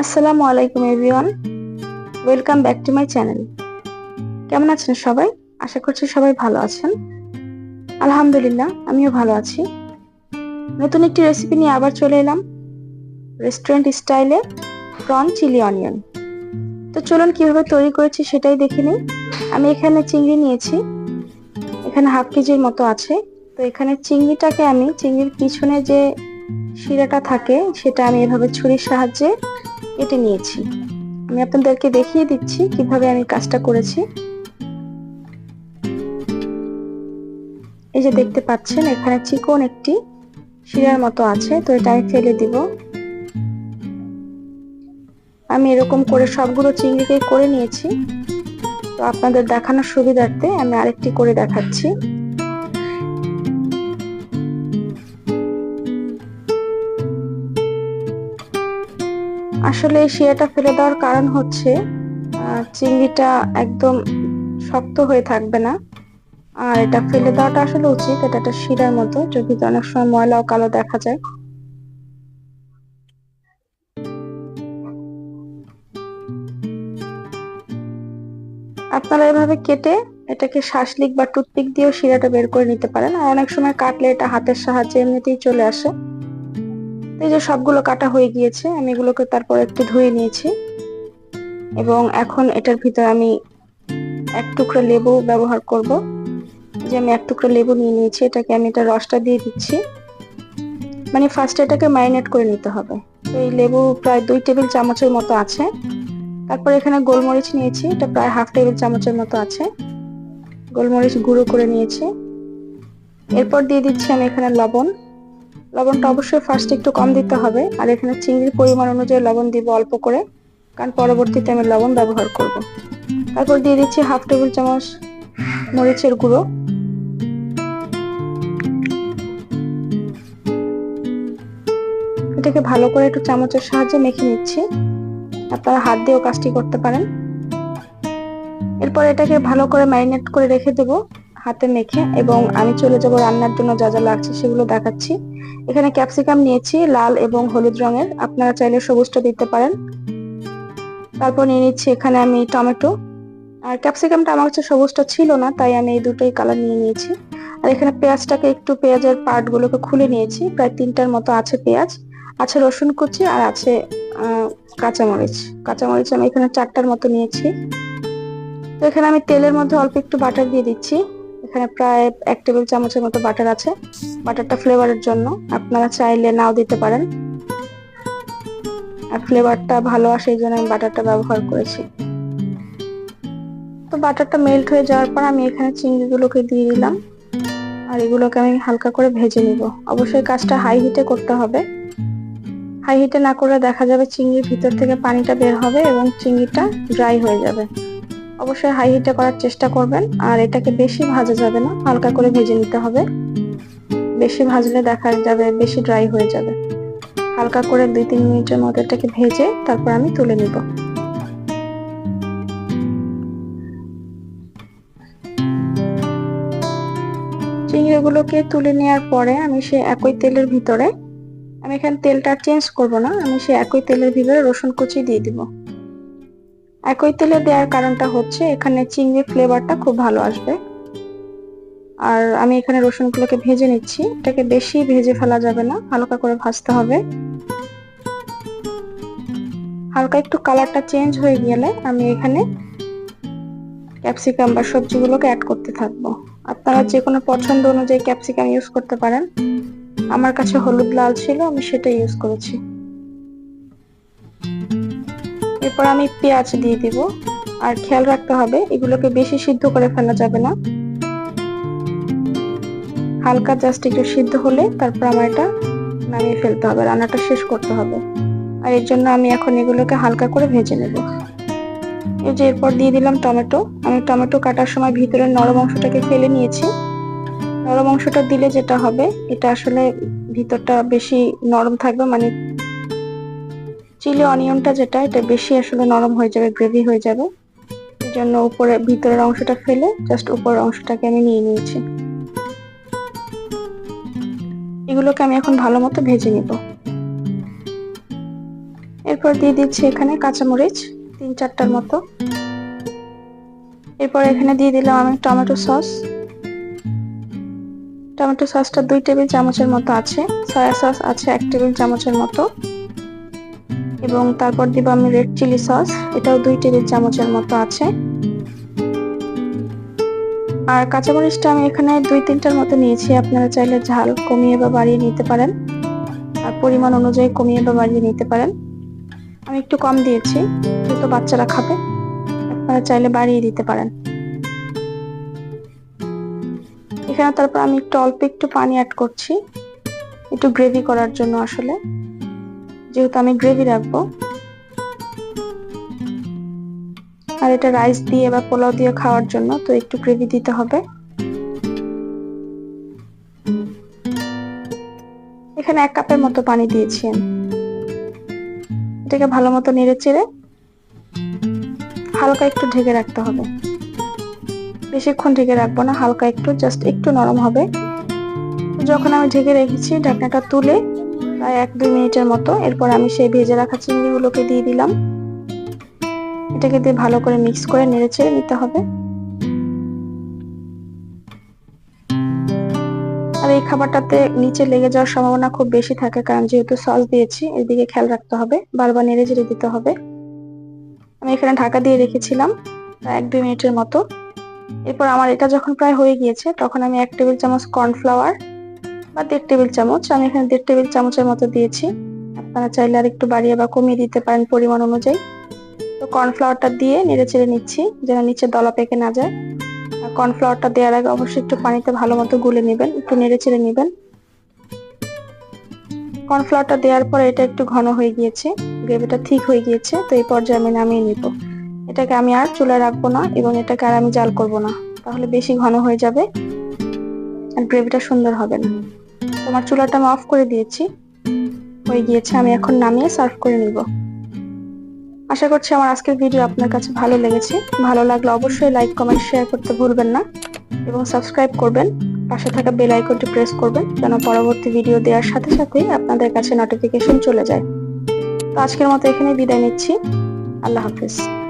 আসসালামু আলাইকুম, everyone. Welcome back to my channel. কেমন আছেন সবাই? আশা করছি সবাই ভালো আছেন। আলহামদুলিল্লাহ, আমিও ভালো আছি। নতুন একটি রেসিপি নিয়ে আবার চলে এলাম। রেস্টুরেন্ট স্টাইলে প্রন চিলি অনিয়ন তো চলুন কীভাবে তৈরি করেছি সেটাই দেখে নিই। আমি এখানে চিংড়ি নিয়েছি। এখানে হাফ কেজির মতো আছে। তো এখানে চিংড়িটাকে আমি, চিংড়ির পিছনে যে শিরাটা থাকে, সেটা আমি এভাবে ছুরির সাহায্যে কেটে নিয়েছি। আমি আপনাদেরকে দেখিয়ে দিচ্ছি কীভাবে আমি কাজটা করেছি। এই যে দেখতে পাচ্ছেন, এখানে চিকন একটি শিরার মতো আছে, তো এটা আমি ফেলে দিব। আমি এরকম করে সবগুলো চিংড়িকে করে নিয়েছি। তো আপনাদের দেখানোর সুবিধার্থে আমি আরেকটি করে দেখাচ্ছি। আসলে এই শিরাটা ফেলে দেওয়ার কারণ হচ্ছে চিংড়িটা একদম শক্ত হয়ে থাকবে না। আর এটা ফেলে দেওয়াটা আসলে উচিত, এটা একটা শিরার মতো যদি অনেক সময় ময়লা ও কালো দেখা যায়। আপনারা এভাবে কেটে এটাকে শাসলিক বা টুথপিক দিয়েও শিরাটা বের করে নিতে পারেন, আর অনেক সময় কাটলে এটা হাতের সাহায্যে এমনিতেই চলে আসে। এই যে সবগুলো কাটা হয়ে গিয়েছে, আমি এগুলোকে তারপর একটু ধুয়ে নিয়েছি। এবং এখন এটার ভিতর আমি এক টুকরা লেবু ব্যবহার করব। যে আমি এক টুকরা লেবু নিয়ে নিয়েছি, এটাকে আমি এটা রসটা দিয়ে দিচ্ছি। মানে ফার্স্ট এটাকে ম্যারিনেট করে নিতে হবে। তো এই লেবু প্রায় দুই টেবিল চামচের মতো আছে। তারপর এখানে গোলমরিচ নিয়েছি, এটা প্রায় হাফ টেবিল চামচের মতো আছে। গোলমরিচ গুঁড়ো করে নিয়েছি। এরপর দিয়ে দিচ্ছি আমি এখানে লবণ। লবণটা অবশ্যই ফার্স্ট একটু কম দিতে হবে। আর এখানে চিংড়ির পরিমাণ অনুযায়ী লবণ দিব অল্প করে, কারণ পরবর্তীতে আমি লবণ ব্যবহার করব। তারপর দিয়ে দিচ্ছি হাফ টেবিল চামচ মরিচের গুঁড়ো। এটাকে ভালো করে একটু চামচের সাহায্যে মেখে নিচ্ছি। আপনারা হাত দিয়েও কাজটি করতে পারেন। এরপর এটাকে ভালো করে ম্যারিনেট করে রেখে দেব। হাতে মেখে এবং আমি চলে যাব রান্নার জন্য যা যা লাগছে সেগুলো দেখাচ্ছি। এখানে ক্যাপসিকাম নিয়েছি, লাল এবং হলুদ রঙের। আপনারা চাইলে সবুজটা দিতে পারেন। তারপর নিয়ে নিচ্ছি এখানে আমি টমেটো। আর ক্যাপসিকামটা আমার কাছে সবুজটা ছিল না, তাই আমি এই দুটোই কালার নিয়ে নিয়েছি। আর এখানে পেঁয়াজটাকে একটু পেঁয়াজের পার্ট গুলোকে খুলে নিয়েছি। প্রায় তিনটার মতো আছে পেঁয়াজ। আছে রসুন কুচি আর আছে কাঁচামরিচ। কাঁচামরিচ আমি এখানে চারটার মতো নিয়েছি। তো এখানে আমি তেলের মধ্যে অল্প একটু বাটার দিয়ে দিচ্ছি। এখানে প্রায় এক টেবিল চামচের মতো বাটার আছে। বাটারটা ফ্লেভারের জন্য। আপনারা চাইলে নাও দিতে পারেন। আর ফ্লেভারটা ভালো আসে এই জন্য আমি বাটারটা ব্যবহার করেছি। তো বাটারটা মেল্ট হয়ে যাওয়ার পর আমি এখানে চিংড়িগুলোকে দিয়ে দিলাম। আর এগুলোকে আমি হালকা করে ভেজে নিব। অবশ্যই কাজটা হাই হিটে করতে হবে। হাই হিটে না করলে দেখা যাবে চিংড়ির ভিতর থেকে পানিটা বের হবে এবং চিংড়িটা ড্রাই হয়ে যাবে। অবশ্যই হাই হিটে করার চেষ্টা করবেন। আর এটাকে বেশি ভাজা যাবে না, হালকা করে ভেজে নিতে হবে। বেশি ভাজলে দেখা যাবে বেশি ড্রাই হয়ে যাবে। হালকা করে দুই তিন মিনিটের মতো এটাকে ভেজে তারপর আমি তুলে নিব। চিংড়িগুলোকে তুলে নেওয়ার পরে আমি সে একই তেলের ভিতরে, আমি এখানে তেলটা চেঞ্জ করব না, আমি সে একই তেলের ভিতরে রসুন কুচি দিয়ে দিব। একই তেলে দেওয়ার কারণটা হচ্ছে এখানে চিংড়ির ফ্লেভারটা খুব ভালো আসবে। আর আমি এখানে রসুনগুলোকে ভেজে নিচ্ছি। এটাকে বেশি ভেজে ফেলা যাবে না, হালকা করে ভাজতে হবে। হালকা একটু কালারটা চেঞ্জ হয়ে গেলে আমি এখানে ক্যাপসিকাম বা সবজিগুলোকে অ্যাড করতে থাকব। আপনারা যে কোনো পছন্দ অনুযায়ী ক্যাপসিকাম ইউজ করতে পারেন। আমার কাছে হলুদ লাল ছিল, আমি সেটা ইউজ করেছি। এরপর আমি পেঁয়াজ দিয়ে দিব। আর খেয়াল রাখতে হবে, এগুলোকে বেশি সিদ্ধ করে ফেলা যাবে না। হালকা জাস্ট একটু সিদ্ধ হলে তারপর আমার এটা নামিয়ে ফেলতে হবে, রান্নাটা শেষ করতে হবে। আর এর জন্য আমি এখন এগুলোকে হালকা করে ভেজে নেব। এই যে এরপর দিয়ে দিলাম টমেটো। আমি টমেটো কাটার সময় ভিতরের নরম অংশটাকে ফেলে নিয়েছি। নরম অংশটা দিলে যেটা হবে, এটা আসলে ভিতরটা বেশি নরম থাকবে মানে চিলি অনিয়নটা যেটা, এটা বেশি আসলে নরম হয়ে যাবে, গ্রেভি হয়ে যাবে। জন্য উপরে, ভিতরের অংশটা ফেলে জাস্ট উপরের অংশটাকে আমি নিয়ে নিয়েছি। এগুলোকে আমি এখন ভালো মতো ভেজে নিব। এরপর দিয়ে দিচ্ছি এখানে কাঁচামরিচ, তিন চারটার মতো। এরপর এখানে দিয়ে দিলাম আমি টমেটো সস। টমেটো সসটা দুই টেবিল চামচের মতো আছে, সয়া সস আছে এক টেবিল চামচের মতো। এবং তারপর দিব আমি রেড চিলি সস এটাও দুই টেবিল চামচের মতো আছে। আর কাঁচামরিচটা আমি এখানে দুই তিনটার মতো নিয়েছি। আপনারা চাইলে ঝাল কমিয়ে বা বাড়িয়ে নিতে পারেন। আর পরিমাণ অনুযায়ী কমিয়ে বা বাড়িয়ে নিতে পারেন। আমি একটু কম দিয়েছি যেহেতু বাচ্চারা খাবে। আপনারা চাইলে বাড়িয়ে দিতে পারেন। এখানে তারপর আমি একটু অল্প একটু পানি অ্যাড করছি। একটু গ্রেভি করার জন্য আসলে। যেহেতু আমি গ্রেভি রাখব। আর এটা রাইস দিয়ে বা পোলাও দিয়ে খাওয়ার জন্য, তো একটু গ্রেভি দিতে হবে। এখানে এক কাপের মতো পানি দিয়েছি এটাকে ভালো মতো নেড়ে চেড়ে হালকা একটু ঢেকে রাখতে হবে। বেশিক্ষণ ঢেকে রাখব না, হালকা একটু জাস্ট একটু নরম হবে। যখন আমি ঢেকে রেখেছি, ঢাকনাটা তুলে প্রায় এক দুই মিনিটের মতো। এরপর আমি সেই ভেজে রাখা চিংড়িগুলোকে দিয়ে দিলাম। এটাকে দিয়ে ভালো করে মিক্স করে নেড়ে চেড়ে নিতে হবে। আর এই খাবারটাতে নিচে লেগে যাওয়ার সম্ভাবনা খুব বেশি থাকে, কারণ যেহেতু সস দিয়েছি, এদিকে খেয়াল রাখতে হবে। বারবার নেড়ে চেড়ে দিতে হবে। আমি এখানে ঢাকা দিয়ে রেখেছিলাম প্রায় এক দুই মিনিটের মতো। এরপর আমার এটা যখন প্রায় হয়ে গিয়েছে, তখন আমি এক টেবিল চামচ কর্নফ্লাওয়ার বা দেড় টেবিল চামচ। আমি এখানে দেড় টেবিল চামচের মতো দিয়েছি। আপনারা চাইলে আর একটু বাড়িয়ে বা কমিয়ে দিতে পারেন পরিমাণ অনুযায়ী। তো কর্নফ্লাওয়ারটা দিয়ে নেড়ে চেড়ে নিচ্ছি, যেন নিচে দলা পেকে না যায়। আর কর্নফ্লাওয়ারটা দেওয়ার আগে অবশ্যই একটু পানিতে ভালো মতো গুলে নেবেন, একটু নেড়ে চেড়ে নেবেন। কর্নফ্লাওয়ারটা দেওয়ার পরে এটা একটু ঘন হয়ে গিয়েছে, গ্রেভিটা ঠিক হয়ে গিয়েছে, তো এই পর্যায়ে আমি নামিয়ে নিব। এটাকে আমি আর চুলায় রাখব না এবং এটাকে আর আমি জাল করব না, তাহলে বেশি ঘন হয়ে যাবে আর গ্রেভিটা সুন্দর হবে না। তোমার চুলাটা আমি অফ করে দিয়েছি। হয়ে গিয়েছে, আমি এখন নামিয়ে সার্ভ করে নিব। আশা করছি আমার আজকের ভিডিও আপনার কাছে ভালো লেগেছে। ভালো লাগলে অবশ্যই লাইক কমেন্ট শেয়ার করতে ভুলবেন না। এবং সাবস্ক্রাইব করবেন। পাশে থাকা বেল আইকনটি প্রেস করবেন, যেন পরবর্তী ভিডিও দেওয়ার সাথে সাথেই আপনাদের কাছে নোটিফিকেশন চলে যায়। তো আজকের মতো এখানে বিদায় নিচ্ছি। আল্লাহ হাফিজ।